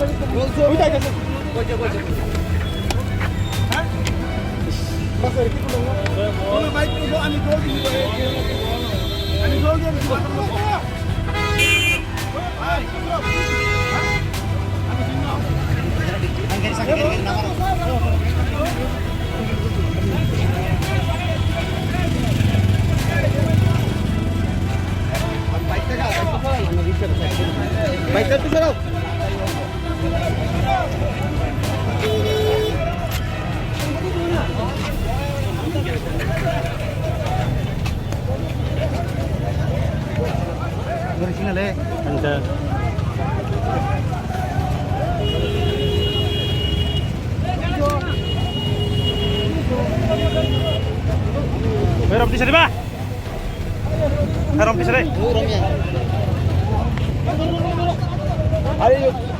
আমি বাইকটা তো সরাও Meron di sini, Pak. Meron di sini. Kaptam